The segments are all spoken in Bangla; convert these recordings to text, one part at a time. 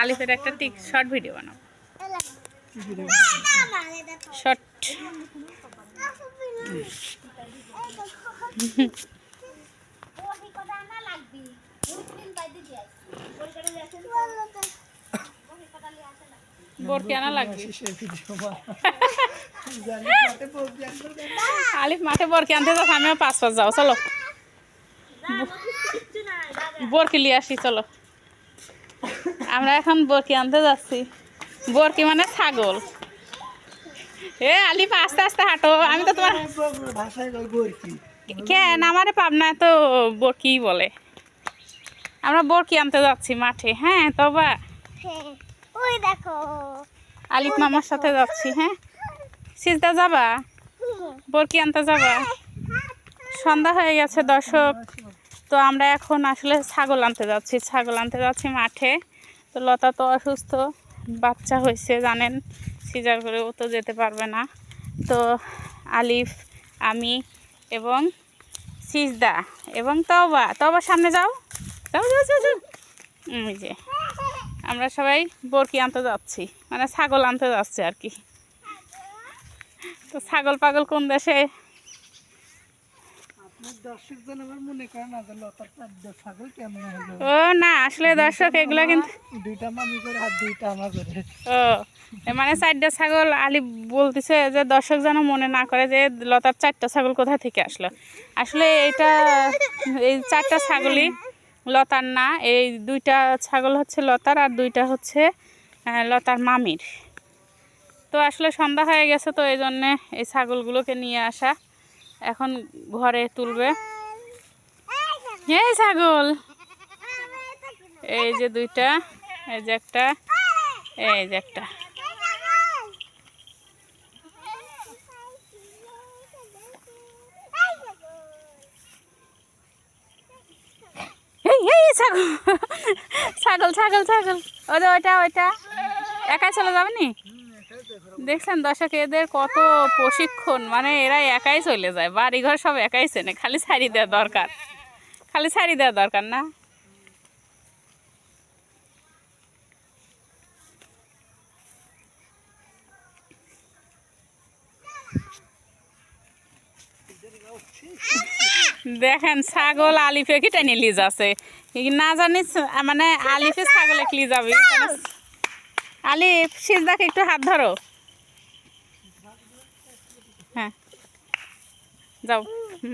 আলিফের একটা টিক শর্ট ভিডিও ভিডিও শর্ট বোরকি আলিফ মাঠে বরকি আনতে যাস আমিও পাঁচ পাঁচ যাও, চলো। বরকি নিয়ে আসি, চলো। আমরা এখন বরকি আনতে যাচ্ছি। বরকি মানে ছাগল। এ আলিফ আস্তে আস্তে হাঁটো। আমি তো তোমার কেন? আমারে পাবনায় তো বরকি বলে। আমরা বরকি আনতে যাচ্ছি মাঠে হ্যাঁ তবা। ওই দেখো। আলিফ মামার সাথে যাচ্ছি হ্যাঁ। সিজদা যাবা? বরকি আনতে যাবা? সন্ধ্যা হয়ে গেছে দর্শক। তো আমরা এখন আসলে ছাগল আনতে যাচ্ছি ছাগল আনতে যাচ্ছি মাঠে। তো লতা তো অসুস্থ, বাচ্চা হয়েছে জানেন, সিজার করে ও তো যেতে পারবে না। তো আলিফ, আমি এবং সিজদা এবং তবা তবা সামনে যাও। যাও যাও যাও যাও। যে, আমরা সবাই বরকি আনতে যাচ্ছি মানে ছাগল আনতে যাচ্ছি আর কি। তো ছাগল পাগল কোন দেশে আপনার দর্শকজন আমার মনে করে না যে লতার চারটা ছাগল কেমন হলো ও না আসলে দর্শক এগুলো কিন্তু দুইটা মামি করে আর দুইটা আমার করে। ও এ মানে চারটা ছাগল আলি বলতেছে যে দর্শক যেন মনে না করে যে লতার চারটা ছাগল কোথা থেকে আসলো। আসলে এটা এই চারটা ছাগলই লতার না এই দুইটা ছাগল হচ্ছে লতার আর দুইটা হচ্ছে লতার মামির। তো আসলে সন্ধ্যা হয়ে গেছে তো এই জন্যে এই ছাগলগুলোকে নিয়ে আসা। এখন ঘরে তুলবে। এই ছাগল। এই যে দুইটা, এই যে একটা, এই যে একটা। ছাগল। ছাগল ছাগল ছাগল। যে ওইটা ওইটা। একাই চলে যাবে নি? দেখছেন দর্শক, এদের কত প্রশিক্ষণ মানে এরা একাই চলে যায়, বাড়িঘর সব একাই চেনে, খালি ছাড়ি দেওয়া দরকার, খালি ছাড়ি দেওয়া দরকার না? দেখেন ছাগল আলিফে কি টেনে লিজ আছে না জানিস মানে আলিফে ছাগলে কি যাবে আলিফ সিজদাকে একটু হাত ধরো। হ্যাঁ। যাও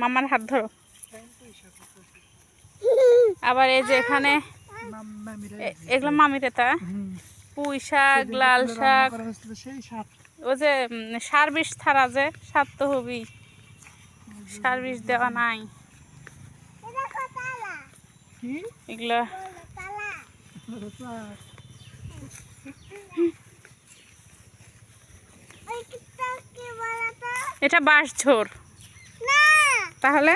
মামার হাত ধরো। আবার এই যে এখানে এগুলো মামিরে তা হুম। পুঁই শাক লাল শাক। ও যে উম, সার বিষ ছাড়া যে সার তো হবেই। সার বিষ দেওয়া নাই। এগুলো তালা ওই কিটা কি বলা তো এটা বাঁশ ঝোর। না। তাহলে?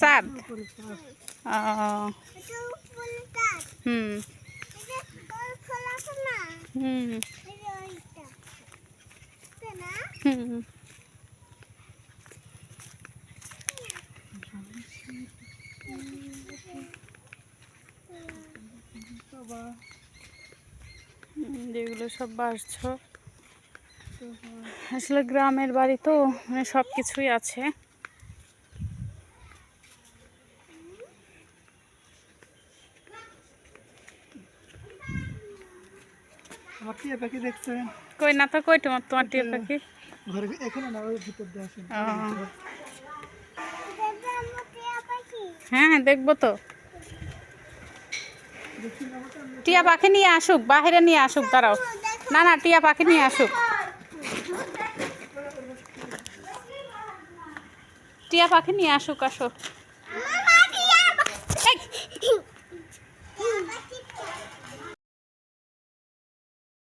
সাদ হুম। হুম। বাবা হুম, যেগুলো সব বাসছ আসলে গ্রামের বাড়ি তো মানে সব কিছুই আছে। আমার টিয়া পাখি দেখছেন? কই না তো কই তোমার তোমার টিয়া পাখি? ঘরে এখানে না ওই ভিতর দিয়ে আসেন। ও, এটা আমাকে পাখি হ্যাঁ দেখব তো। টিয়া পাখি নিয়ে আসুক, বাহিরে নিয়ে আসুক তারাও না না, টিয়া পাখি নিয়ে আসুক। টিয়া পাখি নিয়ে আসুক, আসো।